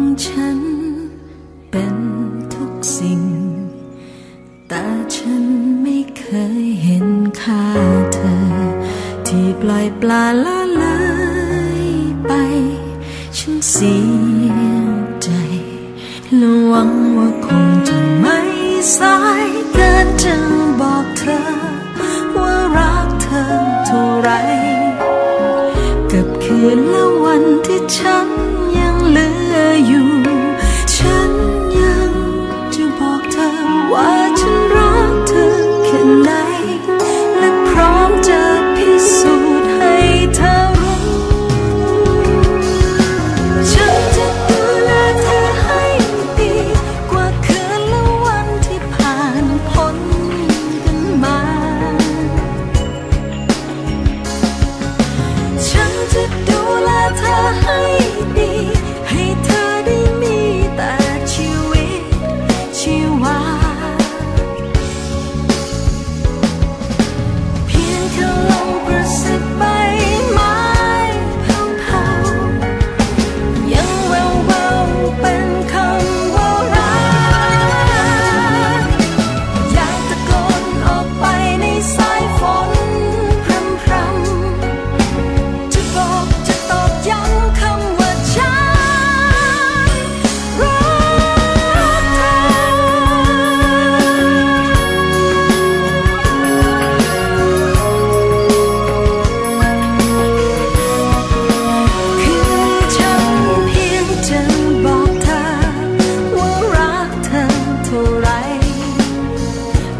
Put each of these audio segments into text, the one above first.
ของฉันเป็นทุกสิ่ง แต่ฉันไม่เคยเห็นค่าเธอ ที่ปล่อยปลาละเลยไป ฉันเสียใจและหวังว่าคงจะไม่สายเกินจึงบอกเธอ ว่ารักเธอเท่าไร กับคืนและวันที่ฉัน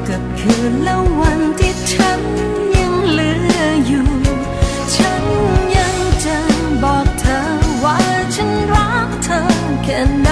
กับคืนและวันที่ฉันยังเหลืออยู่ ฉันยังจะบอกเธอว่าฉันรักเธอแค่ไหน